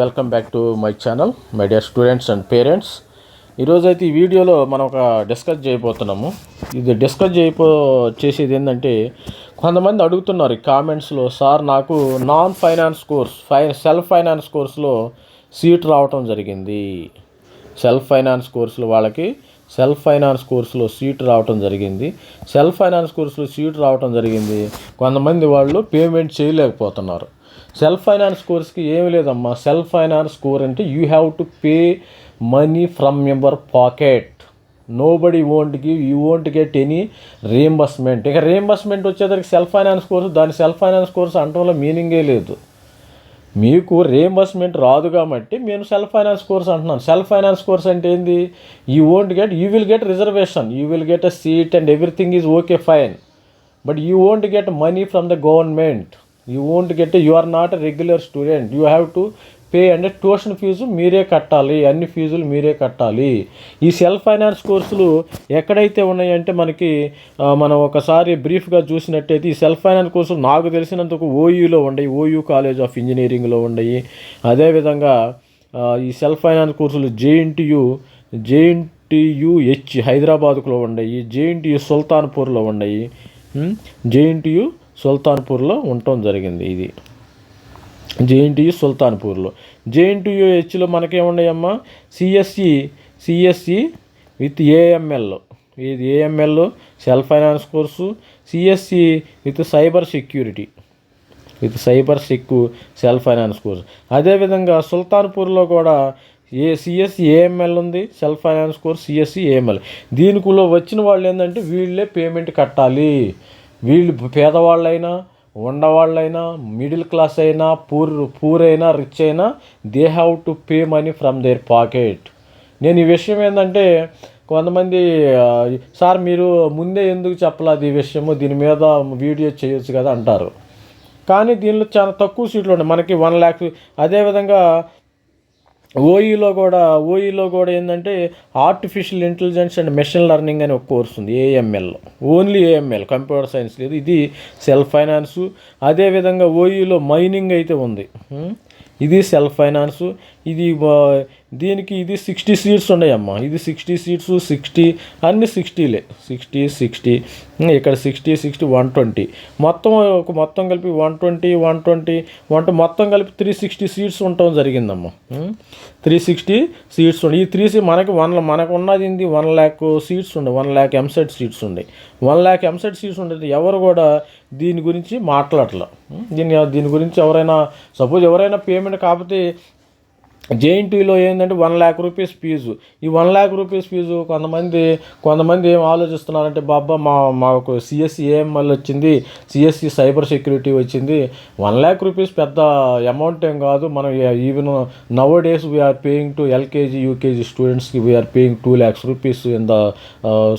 Welcome back to my channel my dear students and parents. ఈరోజు అయితే ఈ వీడియోలో మనం ఒక డిస్కస్ చేయబోతున్నాము. ఇది డిస్కస్ చేయబో చేసేది ఏంటంటే కొంతమంది అడుగుతున్నారు కామెంట్స్లో సార్ నాకు నాన్ ఫైనాన్స్ కోర్స్ ఫై సెల్ఫ్ ఫైనాన్స్ కోర్సులో సీట్ రావటం జరిగింది. సెల్ఫ్ ఫైనాన్స్ కోర్సులు వాళ్ళకి సెల్ఫ్ ఫైనాన్స్ కోర్సులో సీట్ రావటం జరిగింది. సెల్ఫ్ ఫైనాన్స్ కోర్సులో సీట్ రావటం జరిగింది. కొంతమంది వాళ్ళు పేమెంట్ చేయలేకపోతున్నారు. సెల్ఫ్ ఫైనాన్స్ కోర్స్కి ఏమి లేదమ్మా. సెల్ఫ్ ఫైనాన్స్ కోర్ అంటే you have to pay money from your pocket nobody won't give you won't get any reimbursement ఇక రీఎంబర్స్మెంట్ వచ్చేసరికి సెల్ఫ్ ఫైనాన్స్ కోర్సు దాని సెల్ఫ్ ఫైనాన్స్ కోర్సు అంటంలో మీనింగే లేదు. మీకు రీఎంబర్స్మెంట్ రాదు కాబట్టి నేను సెల్ఫ్ ఫైనాన్స్ కోర్స్ అంటున్నాను. సెల్ఫ్ ఫైనాన్స్ కోర్స్ అంటే ఏంది? You won't get you will get reservation you will get a seat and everything is okay fine but you won't get money from the government you won't get you are not regular student you have to pay అంటే tuition fee మీరే కట్టాలి అన్ని ఫీజులు మీరే కట్టాలి. ఈ self finance కోర్సులు ఎక్కడైతే ఉన్నాయంటే మనకి మనం ఒకసారి బ్రీఫ్గా చూసినట్టయితే ఈ సెల్ఫ్ ఫైనాన్స్ కోర్సులు నాకు తెలిసినందుకు ఓయూలో ఉండయి ఓయూ కాలేజ్ ఆఫ్ ఇంజనీరింగ్లో ఉండయి. అదేవిధంగా ఈ సెల్ఫ్ ఫైనాన్స్ కోర్సులు జేఎన్టీయు జేఎన్టీయుహెచ్ హైదరాబాద్లో ఉండయి జేఎన్టీయు సుల్తాన్పూర్లో ఉండయి. జేఎన్టీయు సుల్తాన్పూర్లో ఉండటం జరిగింది ఇది. జేఎన్టీయు సుల్తాన్పూర్లో. జేఎన్టీయు హెచ్లో మనకేమున్నాయమ్మా? సిఎస్సి సిఎస్సి విత్ ఏఎంఎల్ ఇది AML self finance course CSC with cyber security. With cyber security self finance course. అదేవిధంగా సుల్తాన్పూర్లో కూడా ఏ సిఎస్సి ఏఎంఎల్ ఉంది self finance course CSC AML దీనికిలో వచ్చిన వాళ్ళు ఏంటంటే వీళ్ళే పేమెంట్ కట్టాలి. వీళ్ళు పేదవాళ్ళైనా ఉండవాళ్ళైనా మిడిల్ క్లాస్ అయినా పూర్ పూర్ అయినా రిచ్ అయినా they have to pay money from their pocket నేను ఈ విషయం ఏంటంటే కొంతమంది సార్ మీరు ముందే ఎందుకు చెప్పలేదు ఈ విషయము? దీని మీద వీడియో చేయొచ్చు కదా అంటారు. కానీ దీనిలో చాలా తక్కువ సీట్లు ఉన్నాయి. మనకి వన్ ల్యాక్ అదేవిధంగా ఓఈలో కూడా ఓఈలో కూడా ఏంటంటే artificial intelligence and machine learning అని ఒక కోర్స్ ఉంది AML only AML computer science లేదు. ఇది సెల్ఫ్ ఫైనాన్సు అదేవిధంగా ఓఈలో మైనింగ్ అయితే ఉంది. Hmm? ఇది సెల్ఫ్ ఫైనాన్స్ ఇది దీనికి ఇది సిక్స్టీ సీట్స్ ఉన్నాయమ్మా. ఇది సిక్స్టీ సీట్స్ సిక్స్టీ అన్ని సిక్స్టీలే. సిక్స్టీ సిక్స్టీ ఇక్కడ సిక్స్టీ సిక్స్టీ వన్ ట్వంటీ. మొత్తం ఒక మొత్తం కలిపి one twenty one twenty one మొత్తం కలిపి త్రీ సిక్స్టీ సీట్స్ ఉండటం జరిగిందమ్మా. త్రీ సిక్స్టీ సీట్స్ ఉండే. ఈ త్రీ మనకి వన్ మనకు ఉన్నది ఏంది? వన్ ల్యాక్ సీట్స్ ఉండే. వన్ ల్యాక్ ఎంసెట్ సీట్స్ ఉండే. వన్ ల్యాక్ ఎంసెట్ సీట్స్ ఉండేది ఎవరు కూడా దీని గురించి మాట్లాడలే. దీని దీని గురించి ఎవరైనా సపోజ్ ఎవరైనా పేమెంట్ కాకపోతే జేఎన్టీలో ఏంటంటే వన్ ల్యాక్ రూపీస్ ఫీజు. ఈ వన్ ల్యాక్ రూపీస్ ఫీజు కొంతమంది కొంతమంది ఏం ఆలోచిస్తున్నారంటే బాబా మా మాకు సిఎస్సి ఏఎంఎల్ వచ్చింది సిఎస్సి సైబర్ సెక్యూరిటీ వచ్చింది. వన్ ల్యాక్ రూపీస్ పెద్ద అమౌంట్ ఏం కాదు. మనం even now days we're paying to LKG UKG స్టూడెంట్స్కి we're paying two lakhs rupees in the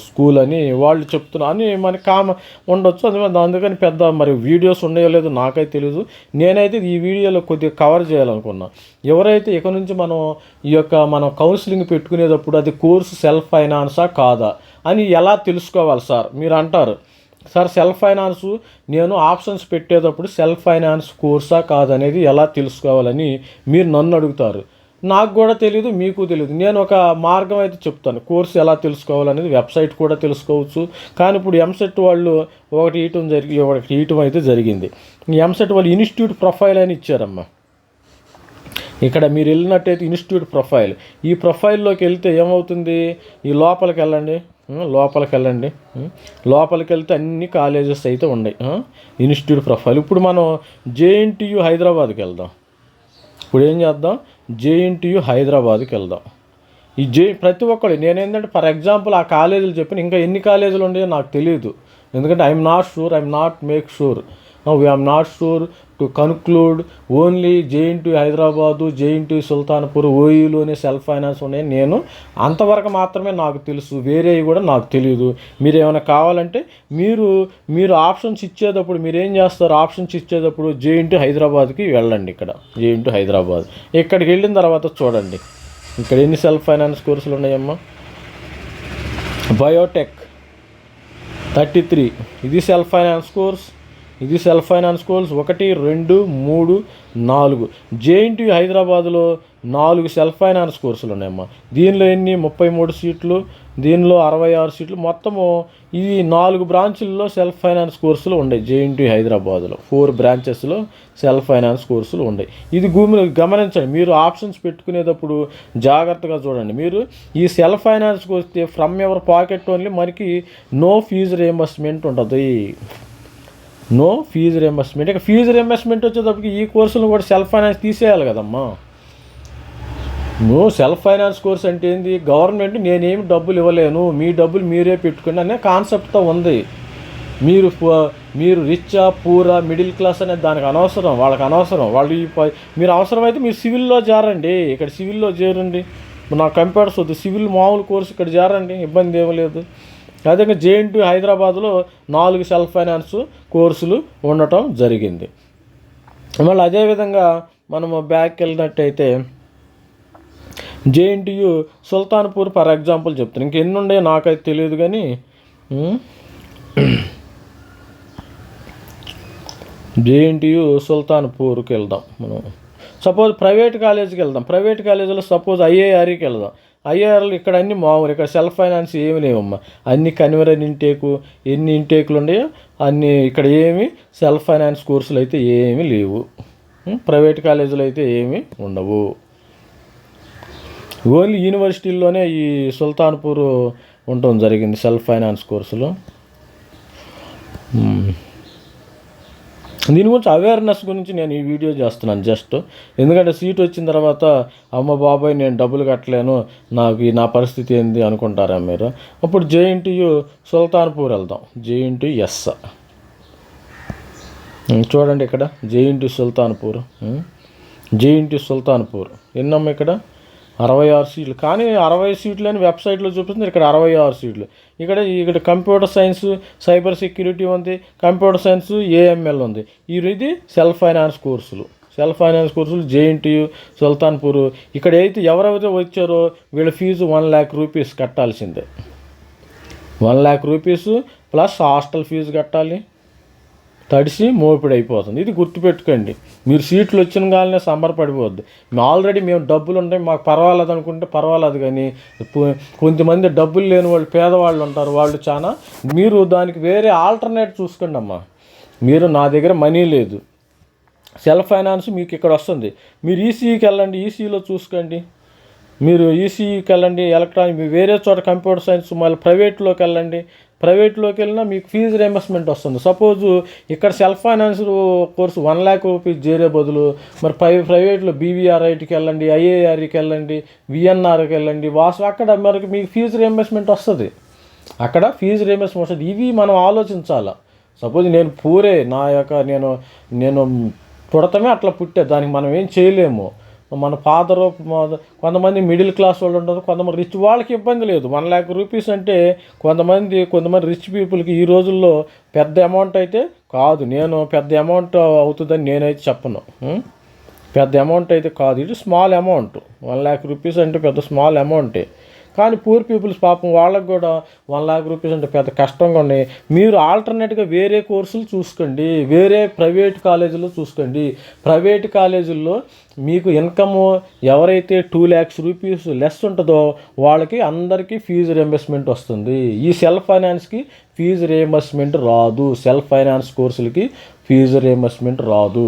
school అని వాళ్ళు చెప్తున్నారు. అని మనకి కామ ఉండొచ్చు. అందుకని అందుకని పెద్ద మరి వీడియోస్ ఉన్నాయో లేదో నాకైతే తెలియదు నేనైతే ఈ వీడియోలో కొద్దిగా కవర్ చేయాలనుకున్నాను ఎవరైతే ఇక నుంచి మనం ఈ యొక్క మనం కౌన్సిలింగ్ పెట్టుకునేటప్పుడు అది కోర్సు సెల్ఫ్ ఫైనాన్సా కాదా అని ఎలా తెలుసుకోవాలి సార్? మీరు అంటారు. సార్ సెల్ఫ్ ఫైనాన్స్ నేను ఆప్షన్స్ పెట్టేటప్పుడు సెల్ఫ్ ఫైనాన్స్ కోర్సా కాదనేది ఎలా తెలుసుకోవాలని మీరు నన్ను అడుగుతారు. నాకు కూడా తెలియదు మీకు తెలియదు నేను ఒక మార్గం అయితే చెప్తాను. కోర్సు ఎలా తెలుసుకోవాలనేది వెబ్సైట్ కూడా తెలుసుకోవచ్చు. కానీ ఇప్పుడు ఎంసెట్ వాళ్ళు ఒకటి ఇయటం జరిగి ఒకటి ఇయటం అయితే జరిగింది. ఎంసెట్ వాళ్ళు ఇన్స్టిట్యూట్ ప్రొఫైల్ అని ఇచ్చారమ్మా. ఇక్కడ మీరు వెళ్ళినట్టయితే ఇన్స్టిట్యూట్ ప్రొఫైల్. ఈ ప్రొఫైల్లోకి వెళ్తే ఏమవుతుంది? ఈ లోపలికి వెళ్ళండి. లోపలికి వెళ్ళండి. లోపలికి వెళ్తే అన్ని కాలేజెస్ అయితే ఉన్నాయి. Institute profile. ఇప్పుడు మనం జేఎన్టీయు హైదరాబాద్కి వెళ్దాం. ఇప్పుడు ఏం చేద్దాం? జేఎన్టీయు హైదరాబాద్కి వెళ్దాం. ఈ జే ప్రతి ఒక్కరు నేనేంటంటే ఫర్ ఎగ్జాంపుల్ ఆ కాలేజీలు చెప్పిన ఇంకా ఎన్ని కాలేజీలు ఉన్నాయో నాకు తెలియదు ఎందుకంటే I'm not sure I'm not make sure we am not sure to conclude only JNT Hyderabad JNT Sultanpur ఓయూలోనే self finance ఉన్నాయి. నేను అంతవరకు మాత్రమే నాకు తెలుసు. వేరేవి కూడా నాకు తెలియదు మీరు ఏమైనా కావాలంటే మీరు మీరు ఆప్షన్స్ ఇచ్చేటప్పుడు మీరు ఏం చేస్తారు? ఆప్షన్స్ ఇచ్చేటప్పుడు జేఎన్టీ హైదరాబాద్కి వెళ్ళండి ఇక్కడ. జేఎన్టీ హైదరాబాద్. ఇక్కడికి వెళ్ళిన తర్వాత చూడండి. ఇక్కడ ఎన్ని సెల్ఫ్ ఫైనాన్స్ కోర్సులు ఉన్నాయమ్మా? Biotech thirty three. ఇది సెల్ఫ్ ఫైనాన్స్ కోర్స్. ఇది సెల్ఫ్ ఫైనాన్స్ కోర్స్ ఒకటి రెండు మూడు నాలుగు. జేఎన్టీ హైదరాబాద్లో నాలుగు సెల్ఫ్ ఫైనాన్స్ కోర్సులు ఉన్నాయమ్మా. దీనిలో ఎన్ని? ముప్పై మూడు సీట్లు. దీనిలో అరవై ఆరు సీట్లు. మొత్తము ఈ నాలుగు బ్రాంచుల్లో సెల్ఫ్ ఫైనాన్స్ కోర్సులు ఉన్నాయి జేఎన్టీ హైదరాబాద్లో ఫోర్ బ్రాంచెస్లో సెల్ఫ్ ఫైనాన్స్ కోర్సులు ఉన్నాయి ఇది భూమిలో గమనించండి. మీరు ఆప్షన్స్ పెట్టుకునేటప్పుడు జాగ్రత్తగా చూడండి. మీరు ఈ సెల్ఫ్ ఫైనాన్స్కి వస్తే ఫ్రమ్ ఎవర్ పాకెట్ ఓన్లీ మనకి నో ఫీజు రియంబర్స్మెంట్ ఉంటుంది. నో ఫీజు రియంబర్స్మెంట్ ఇక ఫీజు రియంబర్స్మెంట్ వచ్చేటప్పటికి ఈ కోర్సులను కూడా సెల్ఫ్ ఫైనాన్స్ తీసేయాలి కదమ్మా. నువ్వు సెల్ఫ్ ఫైనాన్స్ కోర్స్ అంటే ఏంది? గవర్నమెంట్ నేనేమి డబ్బులు ఇవ్వలేను. మీ డబ్బులు మీరే పెట్టుకోండి అనే కాన్సెప్ట్తో ఉంది. మీరు మీరు రిచ్ పూరా మిడిల్ క్లాస్ అనేది దానికి అనవసరం. వాళ్ళకి అనవసరం. వాళ్ళు మీరు అవసరమైతే మీరు సివిల్లో చేరండి ఇక్కడ సివిల్లో చేరండి. నాకు కంప్యూటర్స్ వద్దు. సివిల్ మామూలు కోర్సు ఇక్కడ చేరండి ఇబ్బంది ఏమీ లేదు. అదే జేఎన్టీ హైదరాబాద్లో నాలుగు సెల్ఫ్ ఫైనాన్స్ కోర్సులు ఉండటం జరిగింది. మళ్ళీ అదేవిధంగా మనము బ్యాక్ వెళ్ళినట్టయితే జేఎన్టీయు సుల్తాన్పూర్ ఫర్ ఎగ్జాంపుల్ చెప్తాను. ఇంకెన్ని ఉండే నాకైతే తెలియదు కానీ జేఎన్టీయు సుల్తాన్పూర్కి వెళ్దాం. మనం సపోజ్ ప్రైవేట్ కాలేజీకి వెళ్దాం. ప్రైవేట్ కాలేజీలో సపోజ్ ఐఏఆర్ఈకి వెళ్దాం. ఐఆర్లు ఇక్కడ అన్ని మామూలు ఇక్కడ సెల్ఫ్ ఫైనాన్స్ ఏమి లేవమ్మా. అన్ని కన్వీనర్ ఇంటేకు ఎన్ని ఇంటేకులు ఉన్నాయో అన్ని ఇక్కడ ఏమి సెల్ఫ్ ఫైనాన్స్ కోర్సులు అయితే ఏమీ లేవు. ప్రైవేట్ కాలేజీలు అయితే ఏమీ ఉండవు. ఓన్లీ యూనివర్సిటీల్లోనే ఈ సుల్తాన్పూర్ ఉండటం జరిగింది సెల్ఫ్ ఫైనాన్స్ కోర్సులో. దీని గురించి అవేర్నెస్ గురించి నేను ఈ వీడియో చేస్తున్నాను జస్ట్ ఎందుకంటే సీట్ వచ్చిన తర్వాత అమ్మ బాబాయ్ నేను డబ్బులు కట్టలేను నాకు ఈ నా పరిస్థితి ఏంది? అనుకుంటారా మీరు. అప్పుడు జేఎన్టీయు సుల్తాన్పూర్ వెళ్దాం. జేఎన్టీ ఎస్ చూడండి ఇక్కడ. జేఎన్టీ సుల్తాన్పూర్. జేఎన్టీ సుల్తాన్పూర్. ఎన్నమ్మ ఇక్కడ? అరవై ఆరు సీట్లు. కానీ అరవై సీట్లు అని వెబ్సైట్లో చూపిస్తుంది. ఇక్కడ అరవై ఆరు సీట్లు. ఇక్కడ ఇక్కడ కంప్యూటర్ సైన్స్ సైబర్ సెక్యూరిటీ ఉంది. కంప్యూటర్ సైన్స్ ఏఎంఎల్ ఉంది. ఈ ఇది సెల్ఫ్ ఫైనాన్స్ కోర్సులు. సెల్ఫ్ ఫైనాన్స్ కోర్సులు జేఎన్టీయు సుల్తాన్పూర్. ఇక్కడ అయితే ఎవరెవరైతే వచ్చారో వీళ్ళ ఫీజు వన్ ల్యాక్ రూపీస్ కట్టాల్సిందే. One lakh rupees plus hostel fee కట్టాలి. తడిసి మోపిడి అయిపోతుంది ఇది గుర్తుపెట్టుకోండి. మీరు సీట్లు వచ్చిన కాలనే సంబరపడిపోద్ది. ఆల్రెడీ మేము డబ్బులు ఉంటాయి మాకు పర్వాలేదు అనుకుంటే పర్వాలేదు కానీ కొంతమంది డబ్బులు లేని వాళ్ళు పేదవాళ్ళు ఉంటారు వాళ్ళు చాలా మీరు దానికి వేరే ఆల్టర్నేట్ చూసుకోండి అమ్మా. మీరు నా దగ్గర మనీ లేదు. సెల్ఫ్ ఫైనాన్స్ మీకు ఇక్కడ వస్తుంది. మీరు ఈసీఈకి వెళ్ళండి ఈసీలో చూసుకోండి. మీరు ఈసీఈకి వెళ్ళండి ఎలక్ట్రానిక్ వేరే చోట కంప్యూటర్ సైన్స్ మళ్ళీ ప్రైవేట్లోకి వెళ్ళండి. ప్రైవేట్లోకి వెళ్ళినా మీకు ఫీజు రియంబర్స్మెంట్ వస్తుంది. సపోజు ఇక్కడ self finance course one lakh rupees చేరే బదులు మరి ప్రై ప్రైవేట్లో బీవీఆర్ఐటికి వెళ్ళండి ఐఏఆర్కి వెళ్ళండి విఎన్ఆర్కి వెళ్ళండి వాసు అక్కడ మనకి మీకు ఫీజు రియంబర్స్మెంట్ వస్తుంది. అక్కడ ఫీజు రియంబర్స్మెంట్ వస్తుంది. ఇవి మనం ఆలోచించాలి? సపోజ్ నేను పూరే నా యొక్క నేను నేను పుడతమే అట్లా పుట్టే దానికి మనం ఏం చేయలేము. మన ఫాదర్ కొంతమంది మిడిల్ క్లాస్ వాళ్ళు ఉంటారు కొంతమంది రిచ్ వాళ్ళకి ఇబ్బంది లేదు. వన్ ల్యాక్ రూపీస్ అంటే కొంతమంది కొంతమంది రిచ్ పీపుల్కి ఈ రోజుల్లో పెద్ద అమౌంట్ అయితే కాదు. నేను పెద్ద అమౌంట్ అవుతుందని నేనైతే చెప్పను. పెద్ద అమౌంట్ అయితే కాదు. ఇది small amount one lakh rupees అంటే పెద్ద స్మాల్ అమౌంటే కానీ పూర్ పీపుల్స్ పాపం వాళ్ళకి కూడా వన్ లాక్ రూపీస్ అంటే పెద్ద కష్టంగా ఉన్నాయి. మీరు ఆల్టర్నేట్గా వేరే కోర్సులు చూసుకోండి. వేరే ప్రైవేట్ కాలేజీలో చూసుకోండి. ప్రైవేట్ కాలేజీల్లో మీకు ఇన్కమ్ ఎవరైతే టూ ల్యాక్స్ రూపీస్ లెస్ ఉంటుందో వాళ్ళకి అందరికీ ఫీజు రియంబర్స్మెంట్ వస్తుంది. ఈ సెల్ఫ్ ఫైనాన్స్కి ఫీజు రియంబర్స్మెంట్ రాదు. సెల్ఫ్ ఫైనాన్స్ కోర్సులకి ఫీజు రియంబర్స్మెంట్ రాదు.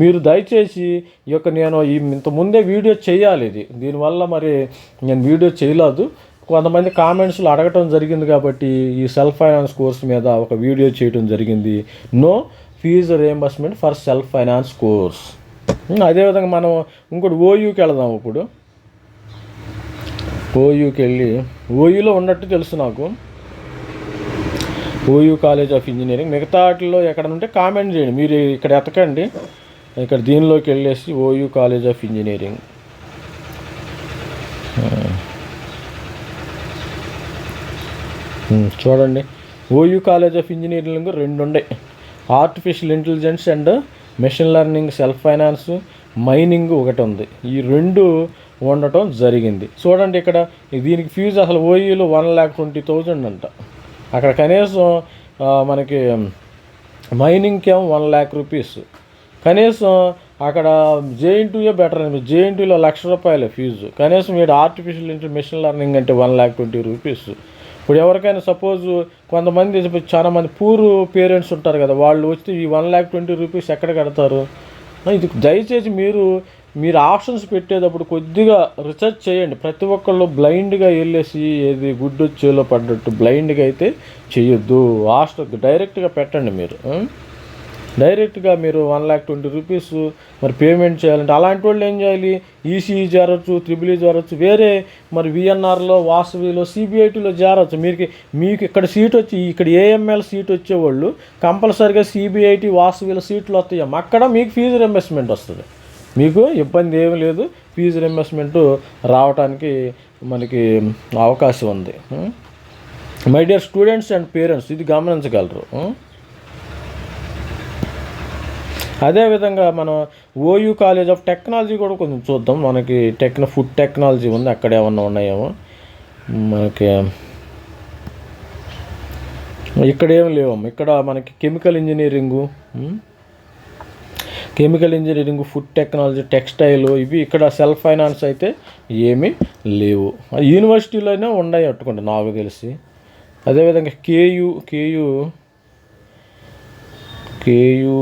మీరు దయచేసి ఈ యొక్క నేను ఈ ఇంత ముందే వీడియో చేయాలి ఇది. దీనివల్ల మరి నేను వీడియో చేయలేదు. కొంతమంది కామెంట్స్లో అడగటం జరిగింది కాబట్టి ఈ సెల్ఫ్ ఫైనాన్స్ కోర్స్ మీద ఒక వీడియో చేయడం జరిగింది. No fee reimbursement for self finance course అదేవిధంగా మనం ఇంకోటి ఓయూకి వెళదాం ఇప్పుడు. ఓయూకి వెళ్ళి ఓయూలో ఉన్నట్టు తెలుసు నాకు. OU college of engineering. మిగతా వాటిల్లో ఎక్కడ ఉంటే కామెంట్ చేయండి. మీరు ఇక్కడ ఎతకండి. ఇక్కడ దీనిలోకి వెళ్ళేసి ఓయూ కాలేజ్ ఆఫ్ ఇంజనీరింగ్. చూడండి. ఓయూ కాలేజ్ ఆఫ్ ఇంజనీరింగ్ రెండు ఉన్నాయి artificial intelligence and machine learning self finance mining ఒకటి ఉంది. ఈ రెండు ఉండటం జరిగింది. చూడండి ఇక్కడ దీనికి ఫీజు అసలు ఓయూలో వన్ ల్యాక్ ట్వంటీ థౌజండ్ అంట. అక్కడ కనీసం మనకి మైనింగ్కి ఏమో వన్ ల్యాక్ రూపీస్ కనీసం అక్కడ జేఎన్టీయే బెటర్ అని జేఎన్టీలో లక్ష రూపాయలు ఫీజు కనీసం మీరు ఆర్టిఫిషియల్ ఇంటర్ మిషన్ లెర్నింగ్ అంటే వన్ ల్యాక్ ట్వంటీ రూపీస్ ఇప్పుడు ఎవరికైనా సపోజ్ కొంతమంది చాలా మంది పూర్ పేరెంట్స్ ఉంటారు కదా వాళ్ళు వచ్చి ఈ వన్ ల్యాక్ ట్వంటీ రూపీస్ ఎక్కడ కడతారు? ఇది దయచేసి మీరు మీరు ఆప్షన్స్ పెట్టేటప్పుడు కొద్దిగా రీసెర్చ్ చేయండి. ప్రతి ఒక్కళ్ళు బ్లైండ్గా వెళ్ళేసి ఏది గుడ్డు చేలో పడ్డట్టు బ్లైండ్గా అయితే చేయొద్దు. హాస్టల్ డైరెక్ట్గా పెట్టండి మీరు డైరెక్ట్గా మీరు వన్ ల్యాక్ ట్వంటీ రూపీస్ మరి పేమెంట్ చేయాలంటే అలాంటి వాళ్ళు ఏం చేయాలి? ఈసీఈ చేరొచ్చు త్రిబుల్ ఈ e చేరొచ్చు వేరే మరి విఎన్ఆర్లో వాసవిలో సిబిఐటీలో చేరొచ్చు మీకు మీకు ఇక్కడ సీట్ వచ్చి ఇక్కడ ఏఎంఎల్ సీట్ వచ్చేవాళ్ళు కంపల్సరీగా సిబిఐటీ వాసవిలో సీట్లు వస్తాయి అక్కడ మీకు ఫీజు రింబర్స్మెంట్ వస్తుంది. మీకు ఇబ్బంది ఏమీ లేదు. ఫీజు రింబర్స్మెంట్ రావడానికి మనకి అవకాశం ఉంది. My dear students and parents ఇది గమనించగలరు. అదేవిధంగా మనం ఓయూ కాలేజ్ ఆఫ్ టెక్నాలజీ కూడా కొంచెం చూద్దాం. మనకి టెక్న ఫుడ్ టెక్నాలజీ ఉంది. అక్కడ ఏమన్నా ఉన్నాయేమో. మనకి ఇక్కడ ఏం లేవమ్మా ఇక్కడ మనకి chemical engineering chemical engineering food technology textile ఇవి ఇక్కడ సెల్ఫ్ ఫైనాన్స్ అయితే ఏమీ లేవు. యూనివర్సిటీలోనే ఉన్నాయి అట్టుకోండి నాకు తెలిసి. అదేవిధంగా KU KU KU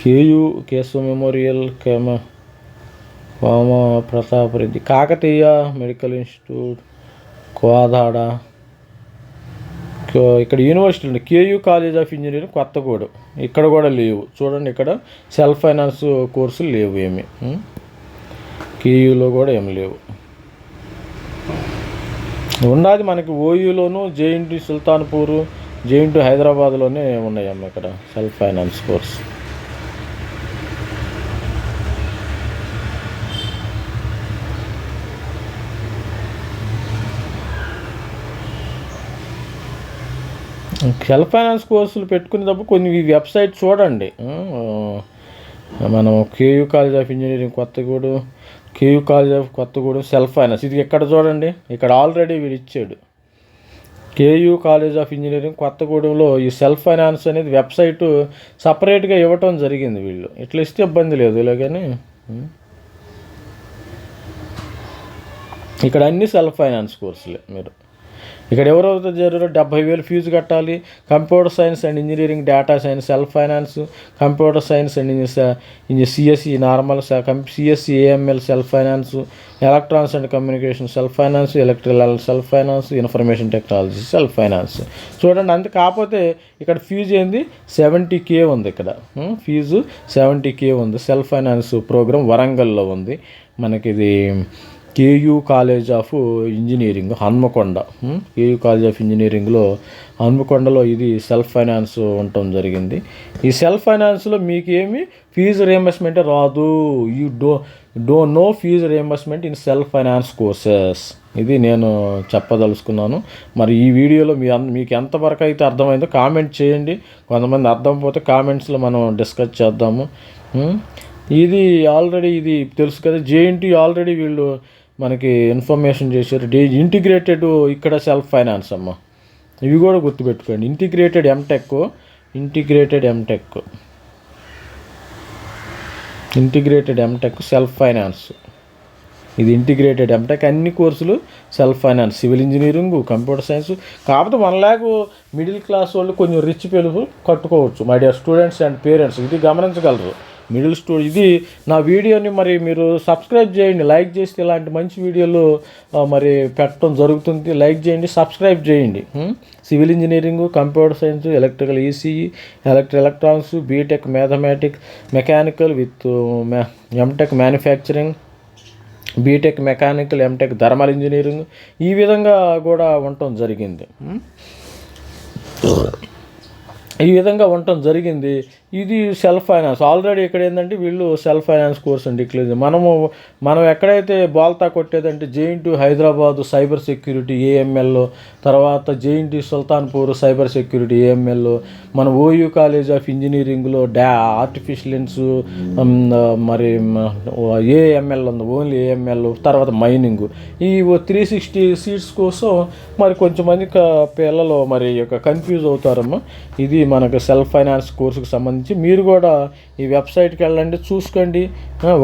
KU Keshav memorial కేమ వామ ప్రతాప్ రెడ్డి కాకతీయ మెడికల్ ఇన్స్టిట్యూట్ కోదాడ ఇక్కడ యూనివర్సిటీ ఉంది KU college of engineering Kothaguda ఇక్కడ కూడా లేవు. చూడండి ఇక్కడ సెల్ఫ్ ఫైనాన్స్ కోర్సులు లేవు ఏమి. కేయూలో కూడా ఏమి లేవు. ఉన్నది మనకి ఓయూలోను జేఎన్టీ సుల్తాన్పూర్ జేఎన్టీ హైదరాబాద్లోనే ఉన్నాయమ్మ ఇక్కడ self finance course self finance కోర్సులు పెట్టుకునేటప్పుడు కొన్ని వెబ్సైట్ చూడండి. మనం KU college of engineering Kothagudem KU college of Kothagudem self finance. ఇది ఎక్కడ చూడండి? ఇక్కడ ఆల్రెడీ వీడు ఇచ్చాడు. కేయూ కాలేజ్ ఆఫ్ ఇంజనీరింగ్ కొత్తగూడెంలో ఈ సెల్ఫ్ ఫైనాన్స్ అనేది వెబ్సైటు సపరేట్గా ఇవ్వటం జరిగింది వీళ్ళు. ఇట్లా ఇస్తే ఇబ్బంది లేదు ఇలాగని. ఇక్కడ అన్ని సెల్ఫ్ ఫైనాన్స్ కోర్సులే మీరు. ఇక్కడ ఎవరెవరితో చేరారో డెబ్బై వేలు ఫీజు కట్టాలి. Computer science and engineering data science self finance computer science and engineer CSC normal CSC AML self finance electronics and communication self finance electrical self finance information technology self finance. చూడండి అంతే కాకపోతే ఇక్కడ fee ఏంది? Seventy K ఉంది ఇక్కడ. Fee seventy K ఉంది. Self finance programme వరంగల్లో ఉంది. మనకి ఇది KU college of engineering Hanamkonda? KU college of ఇంజనీరింగ్లో హన్మకొండలో ఇది సెల్ఫ్ ఫైనాన్స్ ఉండటం జరిగింది. ఈ సెల్ఫ్ ఫైనాన్స్లో మీకు ఏమి ఫీజు రియంబర్స్మెంట్ రాదు. You do do no fee reimbursement in self finance courses. ఇది నేను చెప్పదలుచుకున్నాను. మరి ఈ వీడియోలో మీ మీకు ఎంతవరకు అయితే అర్థమైందో కామెంట్ చేయండి. కొంతమంది అర్థం పోతే కామెంట్స్లో మనం డిస్కస్ చేద్దాము? ఇది ఆల్రెడీ ఇది తెలుసు కదా జేఎన్టీ ఆల్రెడీ వీళ్ళు మనకి ఇన్ఫర్మేషన్ చేశారు. డే ఇంటిగ్రేటెడ్ ఇక్కడ సెల్ఫ్ ఫైనాన్స్ అమ్మ. ఇవి కూడా గుర్తుపెట్టుకోండి. Integrated MTech integrated MTech. Integrated MTech self finance. ఇది ఇంటిగ్రేటెడ్ ఎంటెక్ అన్ని కోర్సులు self finance civil engineering computer science. కాకపోతే వన్ ల్యాక్ మిడిల్ క్లాస్ వాళ్ళు కొంచెం రిచ్ పిల్లలు కట్టుకోవచ్చు. My dear students and parents ఇది గమనించగలరు. Middle store. ఇది నా వీడియోని మరి మీరు సబ్స్క్రైబ్ చేయండి. లైక్ చేస్తే ఇలాంటి మంచి వీడియోలు మరి పెట్టడం జరుగుతుంది. లైక్ చేయండి సబ్స్క్రైబ్ చేయండి. Civil engineering computer science electrical ECE electric electronics BTech mathematics mechanical with MTech manufacturing BTech mechanical MTech thermal engineering ఈ విధంగా కూడా ఉండటం జరిగింది. ఈ విధంగా ఉండటం జరిగింది. ఇది సెల్ఫ్ ఫైనాన్స్. ఆల్రెడీ ఇక్కడ ఏంటంటే వీళ్ళు సెల్ఫ్ ఫైనాన్స్ కోర్స్ అని డిక్లేర్ మనము మనం ఎక్కడైతే బాల్తా కొట్టేదంటే JNT Hyderabad cyber security AML తర్వాత JNT Sultanpur cyber security AML మన ఓయూ కాలేజ్ ఆఫ్ ఇంజనీరింగ్లో డా ఆర్టిఫిషియలెన్స్ మరి ఏఎంఎల్ ఉంది ఓన్లీ ఏఎంఎల్ తర్వాత మైనింగ్. ఈ త్రీ సిక్స్టీ సీట్స్ కోసం మరి కొంచెం మంది పిల్లలు మరి యొక్క కన్ఫ్యూజ్ అవుతారమ్మా. ఇది మనకు సెల్ఫ్ ఫైనాన్స్ కోర్సుకు సంబంధించి మీరు కూడా ఈ వెబ్సైట్కి వెళ్ళండి చూసుకోండి.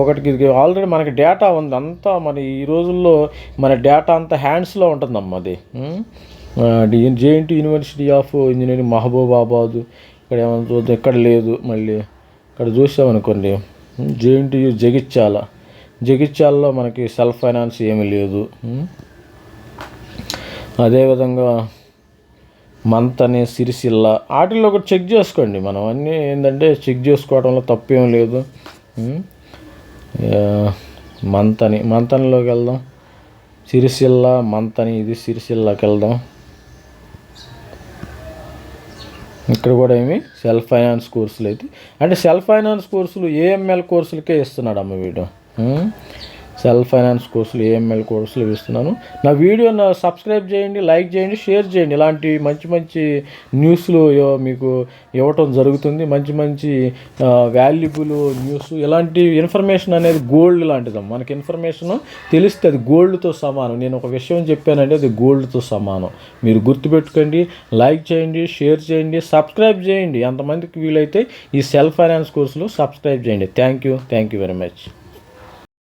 ఒకటికి ఇది ఆల్రెడీ మనకి డేటా ఉంది. అంతా మన ఈ రోజుల్లో మన డేటా అంతా హ్యాండ్స్లో ఉంటుందమ్మా అది. JNT university of engineering Mahabubabad. ఇక్కడ ఏమైనా చూద్దాం ఇక్కడ లేదు మళ్ళీ ఇక్కడ చూసామనుకోండి. జేఎన్టీయు జగిత్యాల. జగిత్యాలలో మనకి సెల్ఫ్ ఫైనాన్స్ ఏమీ లేదు. అదేవిధంగా మంతని సిరిసిల్ల. వాటిల్లో ఒకటి చెక్ చేసుకోండి మనం. అన్నీ ఏంటంటే చెక్ చేసుకోవడంలో తప్పేం లేదు. మంతని. మంతనిలోకి వెళ్దాం. సిరిసిల్ల మంతని ఇది సిరిసిల్లకి వెళ్దాం. ఇక్కడ కూడా ఏమి? సెల్ఫ్ ఫైనాన్స్ కోర్సులు అయితే. అంటే సెల్ఫ్ ఫైనాన్స్ కోర్సులు ఏఎంఎల్ కోర్సులకే ఇస్తున్నాడు అమ్మ వీడు సెల్ఫ్ ఫైనాన్స్ కోర్సులు ఏఎంఎల్ కోర్సులు ఇస్తున్నాను. నా వీడియోని సబ్స్క్రైబ్ చేయండి లైక్ చేయండి షేర్ చేయండి. ఇలాంటి మంచి మంచి న్యూస్లు మీకు ఇవ్వటం జరుగుతుంది. మంచి మంచి వాల్యుబుల్ న్యూస్ ఇలాంటి ఇన్ఫర్మేషన్ అనేది గోల్డ్ లాంటిది మనకి ఇన్ఫర్మేషన్ తెలిస్తే అది గోల్డ్తో సమానం. నేను ఒక విషయం చెప్పానంటే అది గోల్డ్తో సమానం. మీరు గుర్తుపెట్టుకోండి లైక్ చేయండి షేర్ చేయండి సబ్స్క్రైబ్ చేయండి. ఎంతమందికి వీలైతే ఈ సెల్ఫ్ ఫైనాన్స్ కోర్సులు సబ్స్క్రైబ్ చేయండి. Thank you thank you very much